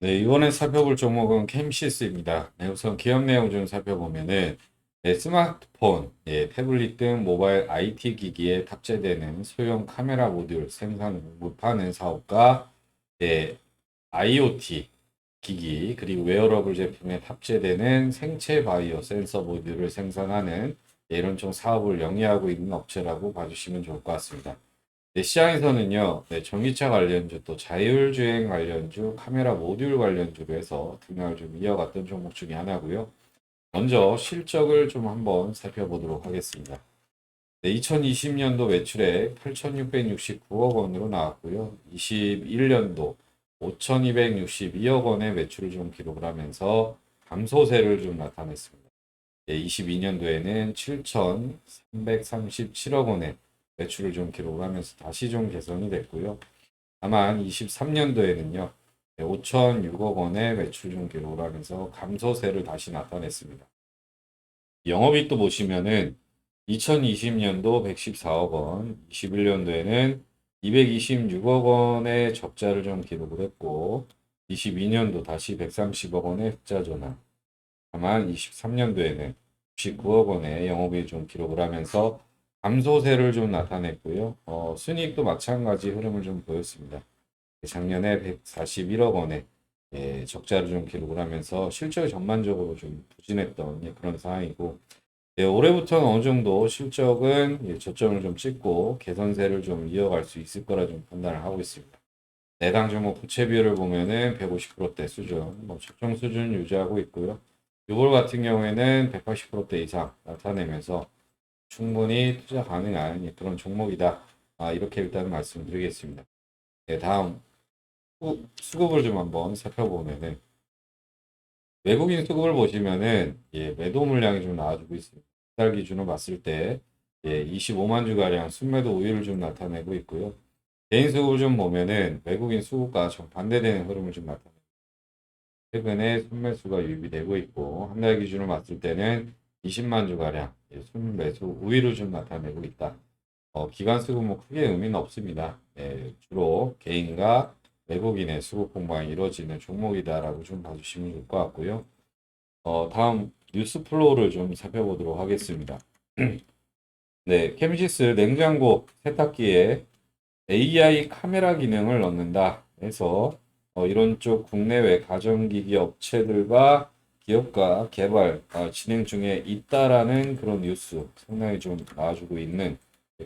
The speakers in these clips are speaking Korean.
네, 이번에 살펴볼 종목은 캠시스입니다. 네, 우선 기업 내용 좀 살펴보면은 네, 스마트폰, 예, 태블릿 등 모바일 IT 기기에 탑재되는 소형 카메라 모듈 생산 공급하는 사업과 예, IoT 기기 그리고 웨어러블 제품에 탑재되는 생체 바이오 센서 모듈을 생산하는 예, 이런 총 사업을 영위하고 있는 업체라고 봐주시면 좋을 것 같습니다. 네, 시장에서는요, 네, 전기차 관련주 또 자율주행 관련주, 카메라 모듈 관련주로 해서 등락을 좀 이어갔던 종목 중에 하나고요. 먼저 실적을 좀 한번 살펴보도록 하겠습니다. 네, 2020년도 매출액 8,669억 원으로 나왔고요. 21년도 5,262억 원의 매출을 좀 기록을 하면서 감소세를 좀 나타냈습니다. 네, 22년도에는 7,337억 원의 매출을 좀 기록을 하면서 다시 좀 개선이 됐고요. 다만 23년도에는요. 5,006억 원의 매출 좀 기록을 하면서 감소세를 다시 나타냈습니다. 영업이익도 보시면은 2020년도 114억 원, 21년도에는 226억 원의 적자를 좀 기록을 했고 22년도 다시 130억 원의 흑자 전환. 다만 23년도에는 99억 원의 영업이익 좀 기록을 하면서 감소세를 좀 나타냈고요. 어, 순이익도 마찬가지 흐름을 좀 보였습니다. 작년에 141억 원의 예, 적자를 좀 기록을 하면서 실적이 전반적으로 좀 부진했던 예, 그런 상황이고 예, 올해부터는 어느 정도 실적은 예, 저점을 좀 찍고 개선세를 좀 이어갈 수 있을 거라 좀 판단을 하고 있습니다. 내당 종목 부채 비율을 보면은 150%대 수준, 뭐 적정 수준 유지하고 있고요. 6월 같은 경우에는 180%대 이상 나타내면서 충분히 투자 가능한 예, 그런 종목이다. 아, 이렇게 일단 말씀드리겠습니다. 네, 다음 수- 수급을 좀 한번 살펴보면은 외국인 수급을 보시면은 예, 매도 물량이 좀 나와주고 있습니다. 달 기준으로 봤을 때 예, 25만 주가량 순매도 우위를 좀 나타내고 있고요. 개인 수급을 좀 보면은 외국인 수급과 좀 반대되는 흐름을 좀 나타내고 최근에 순매수가 유입되고 있고 한 달 기준으로 봤을 때는 20만 주가량 예, 순매수 우위를 좀 나타내고 있다. 어, 기관 수급 뭐 크게 의미는 없습니다. 예, 주로 개인과 외국인의 수급 공방이 이루어지는 종목이다라고 좀 봐주시면 좋을 것 같고요. 어, 다음 뉴스 플로우를 좀 살펴보도록 하겠습니다. 네, 캠시스 냉장고 세탁기에 AI 카메라 기능을 넣는다 해서 어, 이런 쪽 국내외 가전기기 업체들과 기업과 개발 어, 진행 중에 있다라는 그런 뉴스 상당히 좀 나와주고 있는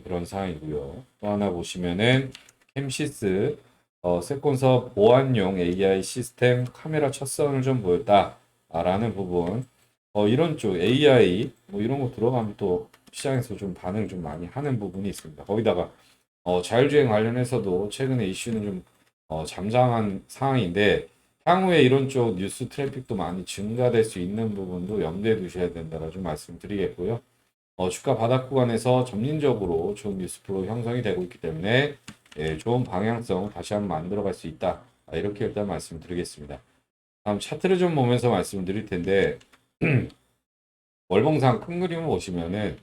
그런 상황이고요. 또 하나 보시면은 캠시스 어, 세콘서 보안용 AI 시스템 카메라 첫 선을 좀 보였다라는 부분. 어, 이런 쪽 AI 뭐 이런 거 들어가면 또 시장에서 좀 반응을 좀 많이 하는 부분이 있습니다. 거기다가 어, 자율주행 관련해서도 최근에 이슈는 좀 어, 잠잠한 상황인데 향후에 이런 쪽 뉴스 트래픽도 많이 증가될 수 있는 부분도 염두에 두셔야 된다라 좀 말씀드리겠고요. 어, 주가 바닥 구간에서 점진적으로 좋은 뉴스 플로우 형성이 되고 있기 때문에 예, 좋은 방향성 다시 한번 만들어갈 수 있다. 아, 이렇게 일단 말씀드리겠습니다. 다음 차트를 좀 보면서 말씀드릴 텐데 월봉상 큰 그림을 보시면은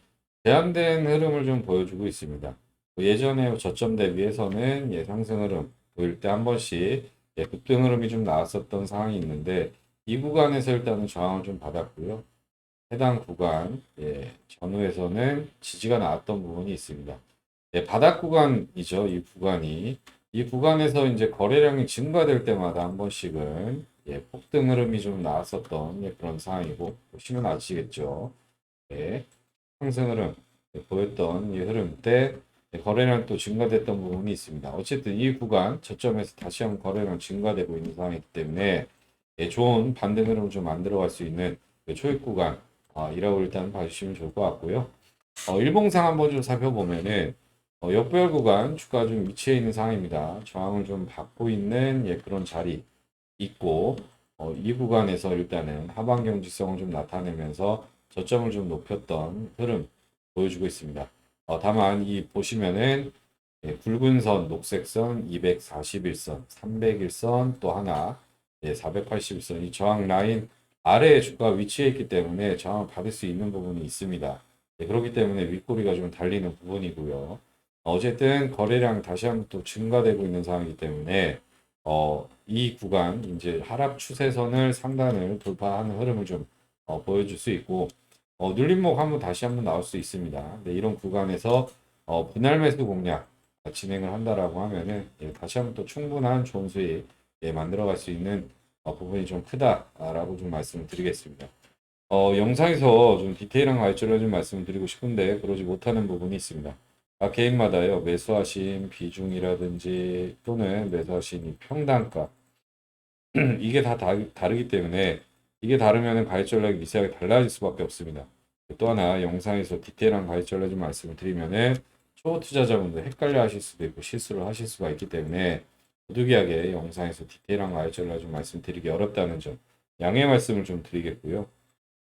제한된 흐름을 좀 보여주고 있습니다. 뭐 예전에 저점 대비해서는 예, 상승 흐름 보일 때 한 번씩 예, 급등 흐름이 좀 나왔었던 상황이 있는데 이 구간에서 일단은 저항을 좀 받았고요. 해당 구간 예, 전후에서는 지지가 나왔던 부분이 있습니다. 예, 바닥 구간이죠. 이 구간이 이 구간에서 이제 거래량이 증가될 때마다 한 번씩은 예, 폭등 흐름이 좀 나왔었던 예, 그런 상황이고 보시면 아시겠죠. 예, 상승 흐름 예, 보였던 이 흐름 때 예, 거래량 또 증가됐던 부분이 있습니다. 어쨌든 이 구간 저점에서 다시 한번 거래량 증가되고 있는 상황이기 때문에 예, 좋은 반등 흐름을 좀 만들어갈 수 있는 그 초입 구간 아, 이라고 일단 봐주시면 좋을 것 같고요. 어, 일봉상 한번 좀 살펴보면은 어, 역별 구간 주가 좀 위치해 있는 상황입니다. 저항을 좀 받고 있는 예, 그런 자리 있고 어, 이 구간에서 일단은 하방 경직성을 좀 나타내면서 저점을 좀 높였던 흐름 보여주고 있습니다. 어, 다만 이 보시면은 예, 굵은 선, 녹색 선, 241선, 301선 또 하나 예, 481선 이 저항 라인 아래에 주가 위치해 있기 때문에 저항을 받을 수 있는 부분이 있습니다. 예, 그렇기 때문에 윗꼬리가 좀 달리는 부분이고요. 어쨌든 거래량 다시 한번 또 증가되고 있는 상황이기 때문에 어, 이 구간 이제 하락 추세선을 상단을 돌파하는 흐름을 좀 어, 보여줄 수 있고 어, 눌림목 한번 다시 한번 나올 수 있습니다. 네, 이런 구간에서 어, 분할 매수 공략 진행을 한다라고 하면은 예, 다시 한번 또 충분한 좋은 수익 예, 만들어갈 수 있는 어, 부분이 좀 크다라고 좀 말씀을 드리겠습니다. 어, 영상에서 좀 디테일한 가이드를 좀 말씀을 드리고 싶은데 그러지 못하는 부분이 있습니다. 각 개인마다요 매수하신 비중이라든지 또는 매수하신 이 평단가 이게 다 다, 다르기 때문에 이게 다르면 가입 전략이 미세하게 달라질 수밖에 없습니다. 또 하나 영상에서 디테일한 가입 전략 좀 말씀을 드리면은 초 투자자분들 헷갈려 하실 수도 있고 실수를 하실 수가 있기 때문에 부득이하게 영상에서 디테일한 가입 전략 좀 말씀드리기 어렵다는 점 양해 말씀을 좀 드리겠고요.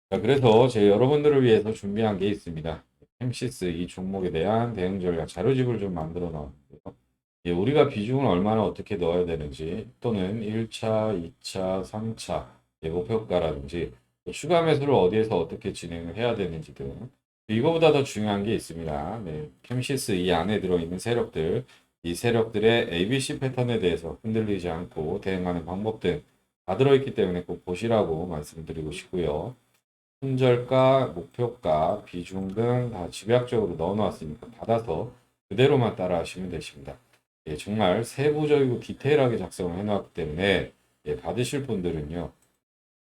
자, 그래서 제 여러분들을 위해서 준비한 게 있습니다. 햄시스 이 종목에 대한 대응 전략 자료집을 좀 만들어 놨는데요. 예, 우리가 비중을 얼마나 어떻게 넣어야 되는지 또는 1차, 2차, 3차 예, 목표가라든지 또 추가 매수를 어디에서 어떻게 진행을 해야 되는지 등 이거보다 더 중요한 게 있습니다. 네, 캠시스 이 안에 들어있는 세력들 이 세력들의 ABC 패턴에 대해서 흔들리지 않고 대응하는 방법 등 다 들어있기 때문에 꼭 보시라고 말씀드리고 싶고요. 손절가, 목표가, 비중 등 다 집약적으로 넣어놨으니까 받아서 그대로만 따라 하시면 되십니다. 예, 정말 세부적이고 디테일하게 작성을 해놨기 때문에 예, 받으실 분들은요.